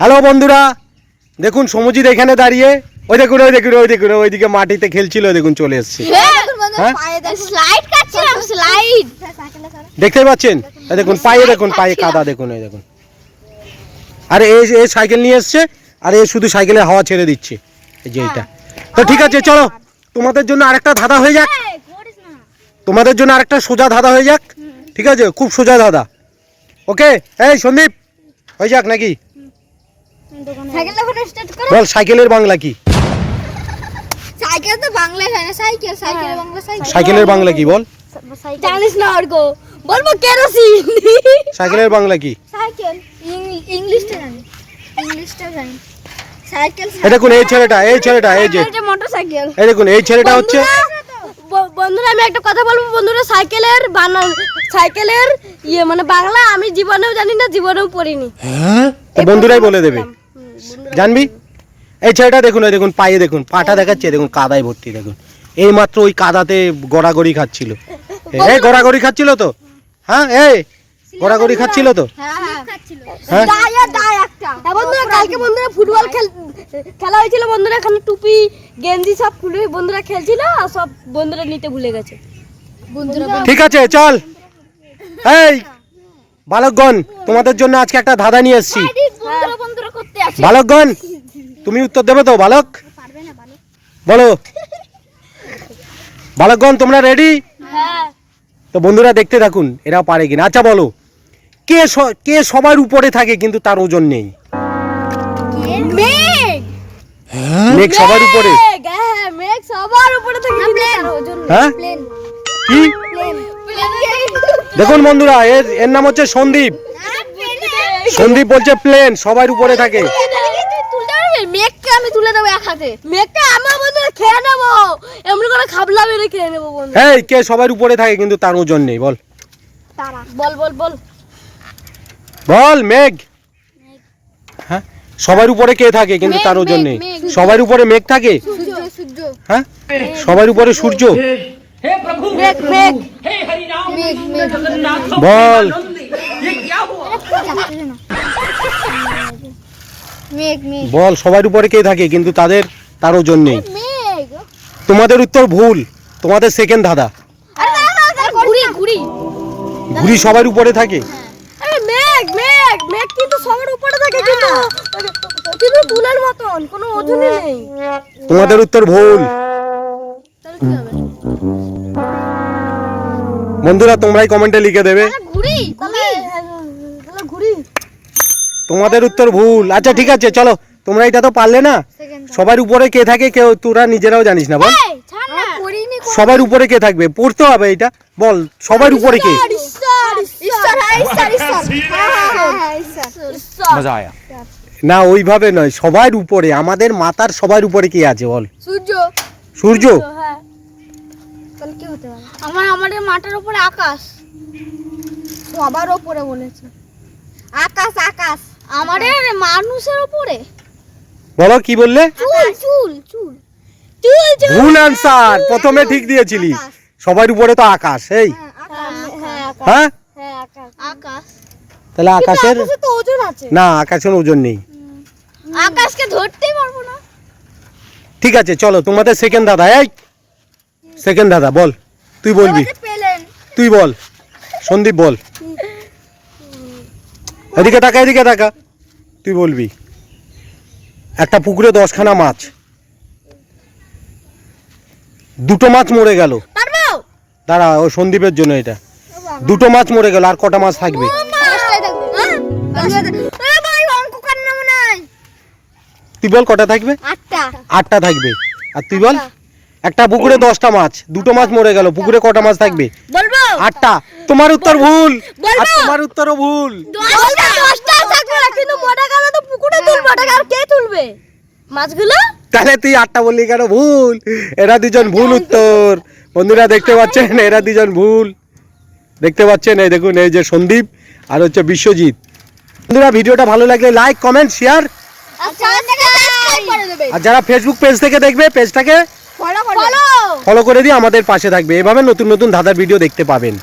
Hello বন্ধুরা দেখুন সমুজিৎ এখানে দাঁড়িয়ে ওই দেখুন ওই দেখুন ওই দেখুন ওইদিকে মাটিতে খেলছিল ওই দেখুন চলে এসছে। হ্যাঁ? স্লাইড দেখতে পাচ্ছেন? দেখুন পায়ে দেখুন পায়ে কাদা দেখুন এই দেখুন। আর এই এ সাইকেল নিয়ে এসছে আর এ শুধু সাইকেলে হাওয়া ছেড়ে দিচ্ছে এই যে এইটা। তো ঠিক আছে চলো তোমাদের জন্য আরেকটা ধাঁধা হয়ে যাক। তোমাদের জন্য আরেকটা সোজা ধাঁধা হয়ে যাক ঠিক আছে খুব সোজা ধাঁধা। ওকে এই সন্দীপ হয়ে যাক নাকি সাইকেল তখন স্টার্ট করো বল সাইকেলের বাংলা কি? সাইকেল তো বাংলায় হয় না সাইকেল সাইকেল বাংলা সাইকেল। সাইকেলের বাংলা কি বল? জানিস না অর্ক বলব কেরোসিন। সাইকেলের বাংলা কি? সাইকেল ইংলিশটা জানি। ইংলিশটা জানি। সাইকেল এই ছেলেটা এই ছেলেটা এই যে। মোটরসাইকেল। এই দেখুন এই ছেলেটা হচ্ছে বন্ধুরা আমি একটা কথা বলব বন্ধুরা সাইকেলের বানান সাইকেলের ইয়ে মানে বাংলা আমি জীবনেও জানি না জীবনেও পড়িনি। তো বন্ধুরাই বলে দেবে। জানবি? এই ছেলেটা দেখুন এই দেখুন পায়ে দেখুন পাটা দেখাচ্ছে দেখুন কাদায় ভর্তি দেখুন। এই মাত্র ওই কাদাতে গড়াগড়ি খাচ্ছিল। এই গড়াগড়ি খাচ্ছিল তো? হ্যাঁ এই গড়াগড়ি খাচ্ছিল তো? হ্যাঁ হ্যাঁ। হ্যাঁ। হ্যাঁ বন্ধুরা কালকে বন্ধুরা ফুটবল খেল খেলা হয়েছিল বন্ধুরা এখানে টুপি গেঞ্জি সব খুলে বন্ধুরা খেলছিল আর সব বন্ধুরা নিতে ভুলে গেছে। বন্ধুরা ঠিক আছে চল। এই বালকগণ তোমাদের জন্য আজকে একটা ধাঁধা নিয়ে এসেছি। বালকগণ তুমি উত্তর দেবে তো বালক? পারবে না ভালো বলো। বালকগণ তোমরা রেডি হ্যাঁ। তো বন্ধুরা দেখতে থাকুন এরা পারে কিনা। আচ্ছা বলো। কে কে সবার উপরে থাকে কিন্তু তার ওজন নেই? মেঘ। মেঘ সবার উপরে। মেঘ, হ্যাঁ সবার উপরে থাকে কিন্তু তার ওজন নেই। হ্যাঁ? কি? প্লেন। প্লেন দেখুন বন্ধুরা এর এর নাম হচ্ছে সন্দীপ। সন্দীপ বলছে প্লেন সবার উপরে থাকে। মেঘকে আমি তুলে দেবো এক হাতে। মেঘকে আমার বন্ধু খেয়ে নেব। এমনি করে খাবলা মেরে খেয়ে নেব বন্ধু। কে সবার উপরে থাকে কিন্তু তার ওজন নেই বল। বল বল বল। বল মেঘ। হ্যাঁ? সবার উপরে কে থাকে কিন্তু তার ওজন নেই? সবার উপরে মেঘ থাকে? হ্যাঁ? সবার উপরে সূর্য? বল। বল সবার উপরে কে থাকে? কিন্তু তাদের তার ওজন নেই। তোমাদের উত্তর ভুল। তোমাদের সেকেন্ড ধাঁধা। ঘুড়ি সবার উপরে থাকে? মেঘ মেঘ মেঘ কিন্তু সবার উপরে থাকে কিন্তু কিন্তু তুলার মতন কোনো ওজনই নেই। তোমাদের উত্তর ভুল। বন্ধুরা তোমরাই কমেন্টে লিখে দেবে। তোমাদের উত্তর ভুল। আচ্ছা ঠিক আছে চলো। তোমরা এটা তো পারলে না। সবার উপরে কে থাকে কেউ তোরা নিজেরাও জানিস না বল। সবার উপরে কে থাকবে? পড়তে হবে এটা। বল সবার উপরে কে? না ওইভাবে নয় সবার উপরে। আমাদের মাতার সবার উপরে কে আছে বল। সূর্য। সূর্য? হ্যাঁ। আমার আমাদের মাথার উপরে আকাশ। সবার উপরে বলেছে। আকাশ আকাশ। আমাদের মানুষের উপরে। বলো কি বললে? চুল চুল চুল। চুল চুল। ভুল আনসার প্রথমে ঠিক দিয়েছিলি। সবার উপরে তো আকাশ এই। হ্যাঁ আকাশ। হ্যাঁ হ্যাঁ আকাশ। তাহলে আকাশের আকাশে তো ওজন আছে। না আকাশের ওজন নেই। আকাশকে ধরতেই পারব না। ঠিক আছে চলো তোমাদের সেকেন্ড দাদা এই। সেকেন্ড দাদা বল তুই বলবি। তুই বল সন্দীপ বল। এদিকে তাকা এদিকে তাকা। তুই বলবি একটা পুকুরে দশখানা মাছ। দুটো মাছ মরে গেল। দাঁড়া ও সন্দীপের জন্য এটা। দুটো মাছ মরে গেল আর কটা মাছ থাকবে? তুই বল কটা থাকবে? আটটা। থাকবে। আর তুই বল একটা পুকুরে দশটা মাছ দুটো মাছ মরে গেল পুকুরে কটা মাছ থাকবে? আটটা। তোমার উত্তর ভুল। আর তোমার উত্তরও ভুল। দশটা দশটা থাকবে কিন্তু মোটা তো পুকুরে তুলবে ওটাকে আর কে তুলবে? মাছগুলো? তাহলে তুই আটটা বললি কেন? ভুল। এরা দুজন ভুল উত্তর। বন্ধুরা দেখতে পাচ্ছেন এরা দুজন ভুল। দেখতে পাচ্ছেন এই দেখুন এই যে সন্দীপ আর হচ্ছে বিশ্বজিৎ। বন্ধুরা ভিডিওটা ভালো লাগলে লাইক কমেন্ট শেয়ার আর যারা ফেসবুক পেজ থেকে দেখবে পেজটাকে ফলো করে দিয়ে আমাদের পাশে থাকবে। এভাবে নতুন নতুন ধাঁধার ভিডিও দেখতে পাবেন।